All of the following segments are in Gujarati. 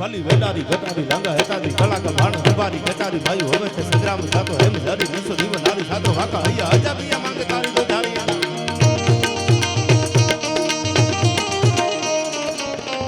ભલી વેલારી ગટારી લાંગા હેતારી કલાકા ભાણ ઉભારી ગટારી ભાઈ હવે તે સંગ્રામ સાતો હેમ જારી નસો દીવ નારી સાતો વાકા હૈયા અજાબિયા માંગે તારી તો ધારી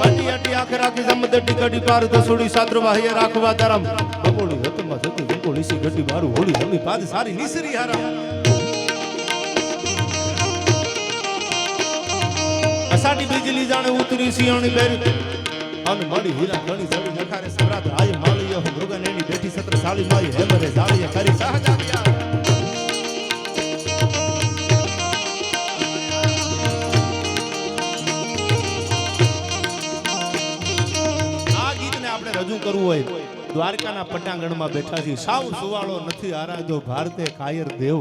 પટી અટી આખે રાખી જમદટી કડી પાર દસુડી સાત્ર વાહ્ય રાખવા દરમ બકોડી હતમાં જતી બકોડી સી ગટી મારું હોળી હમી પાદ સારી નિસરી હારા. સાડી બીજલી જાણે ઉતરી સિયાણી બેરી અન મળી હીરા ઘણી જડી નખારે સમ્રાટ આય માળીયો મૃગન એની બેઠી સત્ર સાળી માય હેમરે જાળીએ કરી સહજાવ્યા આ ગીતને આપણે રજૂ કરવું હોય દ્વારકાના પટાંગણમાં બેઠા સાવ સુવાળો નથી આરાધ્યો ભારતે કાયર દેવ.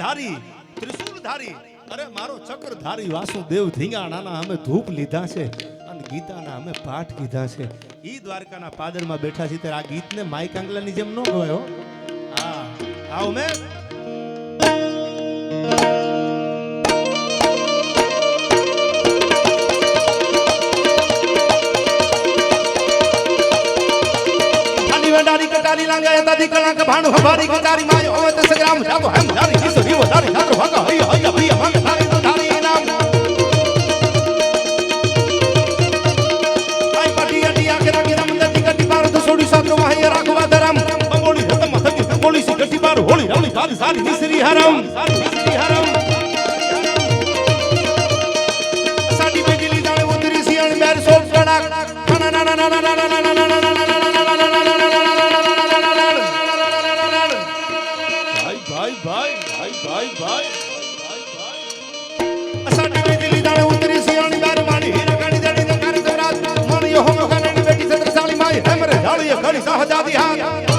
ધારી ત્રિશુલ ધારી અરે મારો ચક્ર ધારી વાસુદેવ, ધીંગાણાના અમે ધૂપ લીધા છે. ગીતાના અમે પાઠ કીધા છે. ઈ દ્વારકાના પાદરમાં બેઠા છીએ, ત્યારે આ ગીતને માઇક આંગલાની જેમ ન ગવાયો હા. આવ મેં. કટારી લાંગા ભાણું હભારી કટારી માય હોવે તે સંગ્રામ હેમ ધારી કિસો દીવો ધારી ધારો હકા, હૈયા હૈયા હૈયા માંગે નિસરી હરામ. નિસરી હરામ. સાડી બેજલી જાણે ઉતરી સિયાણ બેર સોળ કડાક. ના ના ના ના ના ના ના ના ભાઈ ભાઈ ભાઈ ભાઈ ભાઈ ભાઈ. અસાડી બીજલી દાણે ઉતરી સિયાણી બાર માણી હીરા ગાડી જડી ને કરે સવરાજ માણી યો હોમ બેટી સત્ર સાલી માઈ. હેમરે જાળી ઘડી સહજાદી હાથ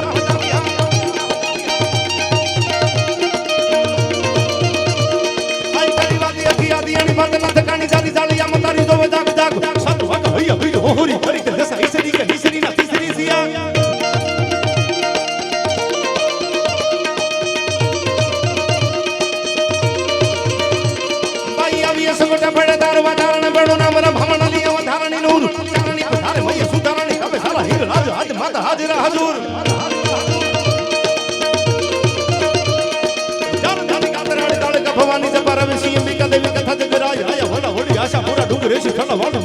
માતા હાજર હજુર જાની કાતરાણી તાળ કભવાની જબર હવે સિંહ અંબિકા દેવી કથા જગરાય આયા વડા વડી આશા પૂરા ડુંગર રેશી ઠંડા વાડ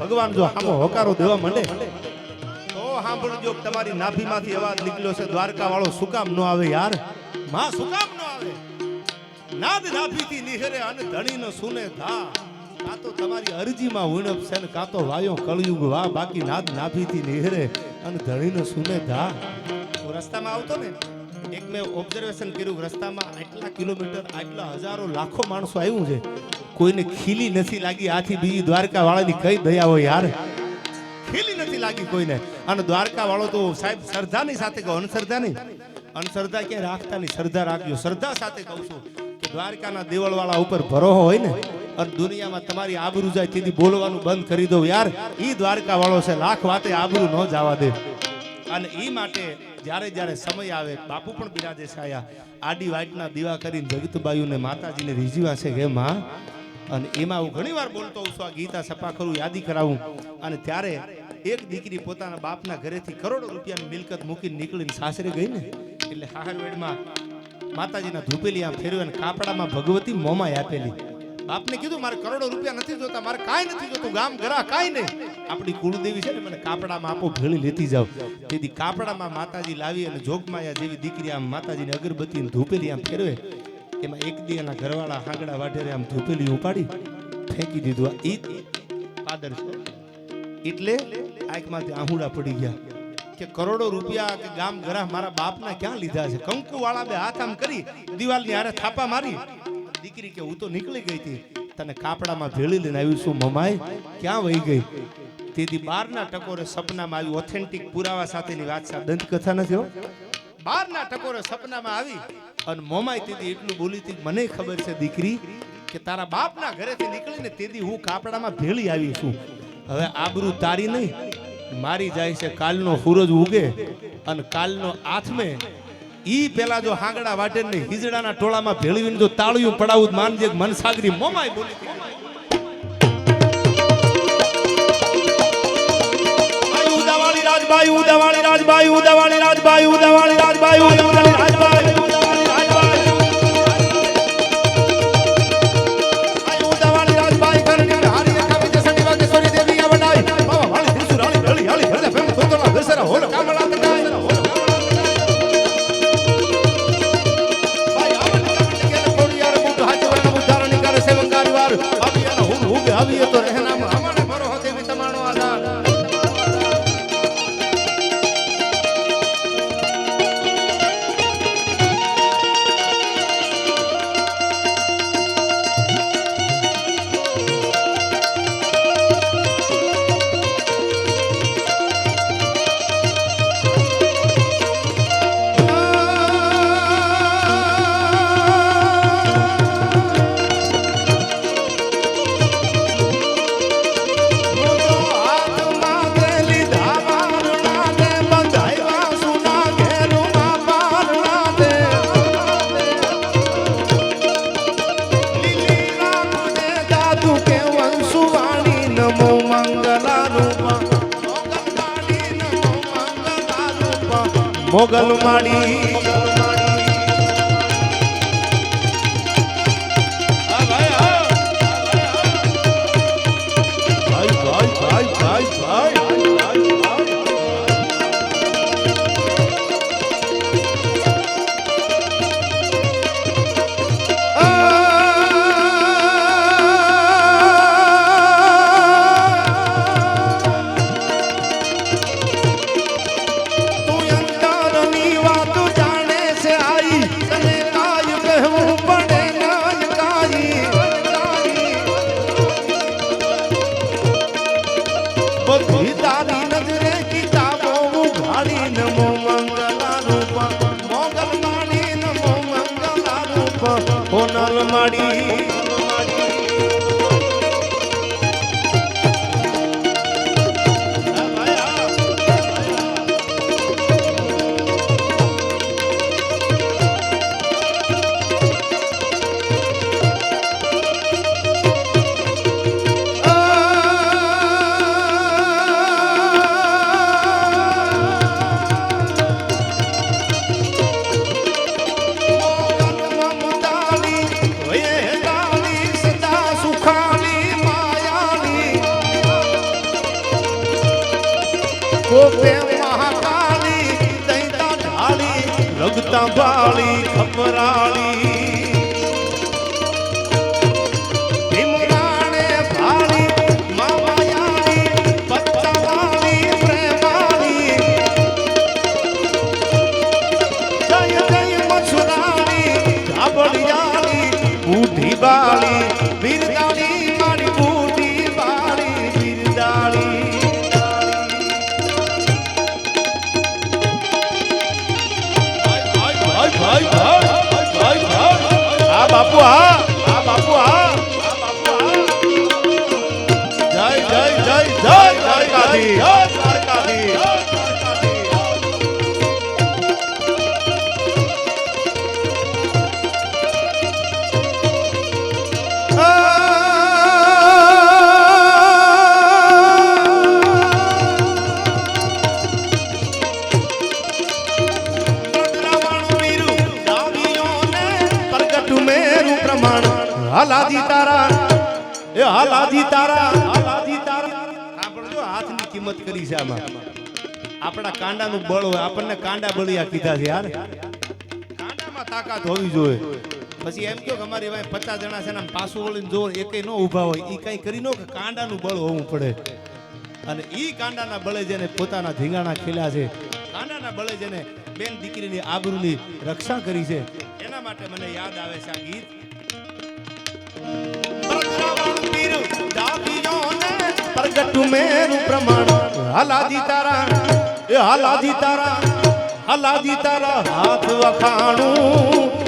ભગવાન જો હામો હોકારો દેવા માંડે તો સાંભળજો તમારી નાભીમાંથી અવાજ નીકળ્યો છે દ્વારકા વાળો સુકામ નો આવે યારમાં સુકામ ન આવે નાદ નાભીથી નિહરે અને ધણીનો સુને ધા કાં તો તમારી અરજીમાં ઉણપ છે ને કાં તો વાયો કળિયુગ વા, બાકી નાદ નાભીથી નિહરે અને ધણીનો સુને ધા હું રસ્તામાં આવતો ને, એક મેં ઓબ્ઝર્વેશન કર્યું, રસ્તામાં આટલા કિલોમીટર, આટલા હજારો લાખો માણસો આવ્યું છે. કોઈને ખીલી નથી લાગી, આથી બીજી દ્વારકા વાળાની કઈ દયા હોય યાર? ખીલી નથી લાગી કોઈને. અને દ્વારકા વાળો તો સાહેબ શ્રદ્ધાની સાથે કહો અનશ્રદ્ધા નહીં અનશ્રદ્ધા ક્યાંય રાખતા નહીં શ્રદ્ધા રાખજો. શ્રદ્ધા સાથે કહું છું. દ્વારકાના દેવળ વાળા ઉપર ભરોહો હોય ને, અને દુનિયામાં તમારી આબરૂ જાય તેથી બોલવાનું બંધ કરી દો યાર એ દ્વારકા વાળો છે, લાખ વાતે આબરૂ ન જવા દે. અને એ માટે જ્યારે જ્યારે સમય આવે, બાપુ પણ બિરાજે છે આયા. આડી વાટના દીવા કરીને જગતબાયુને માતાજીને રીઝવ્યા છે કે માં? અને એમાં હું ઘણી વાર બોલતો હોઉં છું, આ ગીતા સપાખરું યાદી કરાવું. અને ત્યારે એક દીકરી પોતાના બાપના ઘરેથી કરોડો રૂપિયાની મિલકત મૂકીને નીકળીને સાસરે ગઈ ને, એટલે હાહરવેડમાં માતાજીના ધૂપેલી આમ ફેરવે અને કાપડામાં ભગવતી મોમાએ આપેલી. બાપને કીધું, મારે કરોડો રૂપિયા નથી જોતા, મારે કાંઈ નથી જોતું, ગામ ઘરા કાંઈ નહીં. આપણી કુળદેવી છે ને, મને કાપડામાં આપો, ભેળી લેતી જાવ તેથી કાપડામાં માતાજી લાવી અને જોગમાયા જેવી દીકરી આમ માતાજીની અગરબત્તી ધૂપેલી આમ ફેરવે, એમાં એક દી એના ઘરવાળા હાંગડા વાઢેરે આમ ધૂપેલી ઉપાડી ફેંકી દીધું. આ ઈ પાદર છે. એટલે આંખમાંથી આહુડા પડી ગયા. કે કરોડો રૂપિયા કે ગામ ઘરા મારા બાપના ક્યાં લીધા છે? કંકુ વાળા બે હાથ કરી દિવાલની હારે થાપા મારી. દીકરી કે હું તો નીકળી ગઈ હતી. તને કાપડામાં ભેળી લઈને આવ્યું છું મમાય ક્યાં વહી ગઈ? તેથી બારના ટકોરે સપનામાં આવી ઓથેન્ટિક પુરાવા સાથેની વાત છે. દંત દંતકથા નથી હો. બારના ટકોરે સપનામાં આવી અને મોમાય તેથી એટલું બોલી હતી, મને ખબર છે દીકરી કે તારા બાપના ઘરેથી નીકળીને તેથી હું કાપડામાં ભેળી આવી છું. હવે આબરૂ તારી નહીં. મારી જાય છે કાલનો સૂરજ ઉગે અને કાલનો આથમે ઈ પેલા જો હાંગડા વાટે હિજડાના ટોળામાં ભેળવીને જો તાળિયું પડાવું માનજે મનસાગરી મોમાય બોલી. બાઈ ઉદાવાળી રાજબાઈ ઉદાવાળી રાજબાઈ ઉદાવાળી રાજબાઈ ઉદાવાળી રાજબાઈ રૂપા મોગલમાડી મહાકાળી દૈતા ઢાળી લગતા બાળી ખપરાળી આ એ હાલાજી તારા. લાજી તારા. આપણે જો હાથની કિંમત કરી છે આમાં. આપણા કાંડાનું બળ હોય, આપણને કાંડા બળિયા કીધા છે, યાર. કાંડામાં તાકાત હોવી જોઈએ. પછી એમ કહો કે અમારી ભાઈ પચાસ જણા છે ને પાછું વળીને જો એકે ન ઊભા હોય એ કઈ કરી નો કે કાંડાનું બળ હોવું પડે. અને ઈ કાંડાના બળે જેને પોતાના ધીંગાણા ખેલ્યા છે, કાંડાના બળે જેને બેન દીકરીની આબરૂની રક્ષા કરી છે, એના માટે મને યાદ આવે છે આ ગીત. પ્રગટ મેરું પ્રમાણ. હાલાજી તારા એ હાલાજી તારા હાલાજી તારા હાથ વખાણું.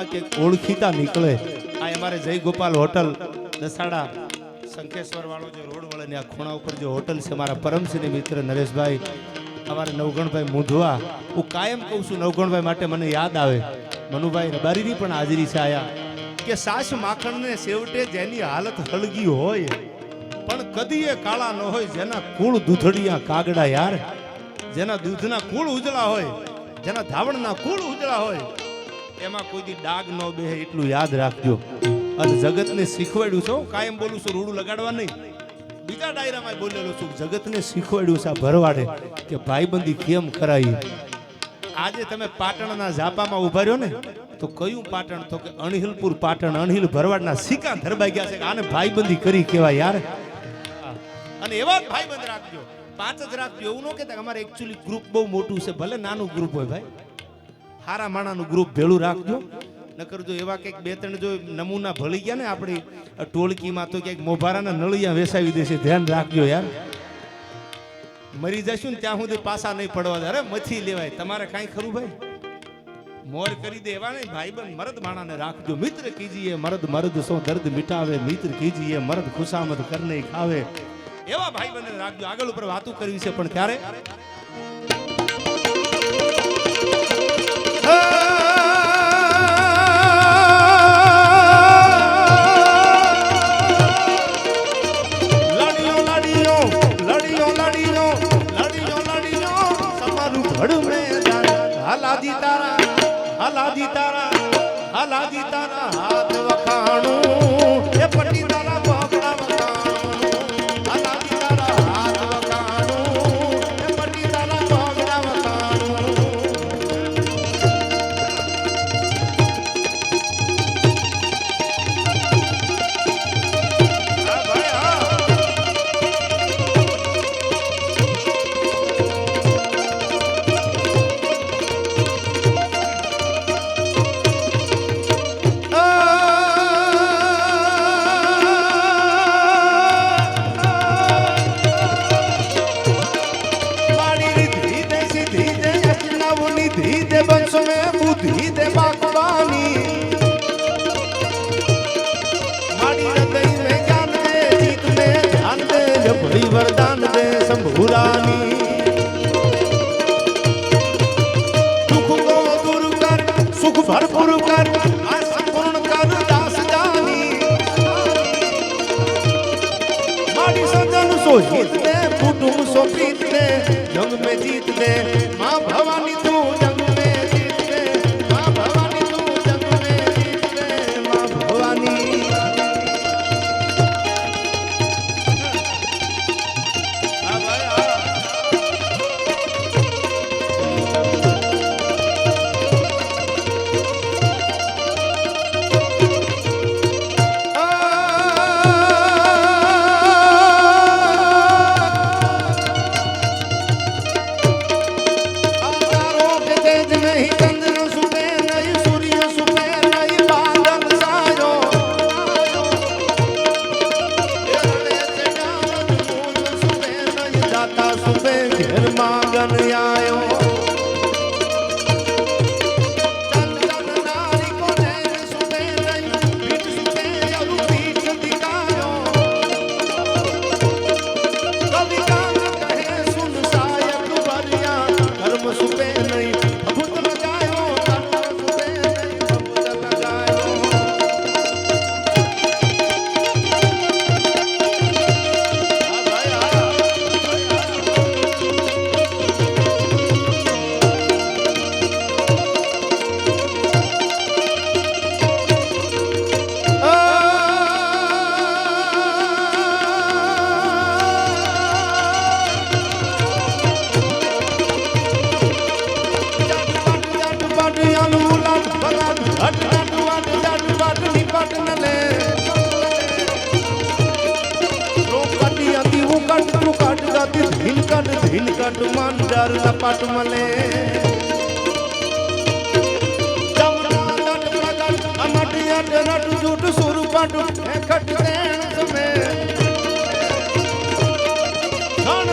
આમાં કે ઓળખીતા નીકળે. આ અમારે જય ગોપાલ હોટલ, દસાડા શંખેશ્વર વાળો જે રોડ વાળાની આ ખૂણા ઉપર જે હોટલ છે મારા પરમસિંહ મિત્ર નરેશભાઈ, અમારે નવગણભાઈ મૂંધવા હું કાયમ કહું છું નવગણભાઈ માટે મને યાદ આવે. મનુભાઈ રબારીની પણ હાજરી છે આયા. કે સાસ માખણને સેવટે જેની હાલત હળગી હોય. પણ કદી એ કાળા ન હોય, જેના કુળ દૂધડિયા કાગડા યાર. જેના દૂધના કુળ ઉજળા હોય, જેના ધાવણના કુળ ઉજળા હોય. એમાં કોઈ દી ડાગ ન બે એટલું યાદ રાખજો. અને જગતને શીખવાડ્યું છે કાયમ બોલું છું, રૂડું લગાડવા નહીં. બીજા ડાયરામાં બોલેલો છું, જગતને શીખવાડ્યું છે આ ભરવાડે કે ભાઈબંધી કેમ કરાય આજે તમે પાટણના ઝાપામાં ઊભા રહ્યો ને, તો કયું પાટણ? તો કે અણહિલપુર પાટણ, અણહિલ ભરવાડના સિક્કા ધરબાઈ ગયા છે આને ભાઈબંધી કરી કેવાય યાર? અને એવા જ ભાઈબંધ રાખજો. પાંચ જ રાખજો. એવું ન કહેતા અમારે એકચ્યુઅલી ગ્રુપ બહુ મોટું છે, ભલે નાનું ગ્રુપ હોય ભાઈ. હારા માણાનું ગ્રુપ ભેળું રાખજો. નકર જો એવા કંઈક બે ત્રણ જો નમૂના ભળી ગયા ને આપણી ટોળકીમાં તો ક્યાંક મોભારાના નળિયા વેસાવી દેશે. ધ્યાન રાખજો યાર. મરી જશું ને ત્યાં સુધી પાસા નહીં પડવા અરે મથી લેવાય. તમારે કાંઈ ખરું ભાઈ? મોર કરી દે એવા નહીં. ભાઈબંધ મરદ માણાને રાખજો. મિત્ર કીજીએ મરદ મરદ સો દર્દ મિટાવે. મિત્ર કીજીએ મરદ ખુશામત કરને ખાવે. એવા ભાઈબંધને રાખજો. આગળ ઉપર વાતું કરવી છે પણ ત્યારે ભરપૂર કર, આ સંપૂર્ણ કર દાસ દાની. મારી સજન સો જીત ને કુટુંબ સો પ્રીત ને જંગ મે જીત ને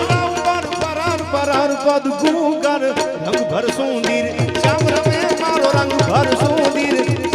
રાવ પર પરાર પરાર પદ ગુગર રંગ ભરસું ધીર શ્યામ રમે મારો રંગ ભરસું ધીર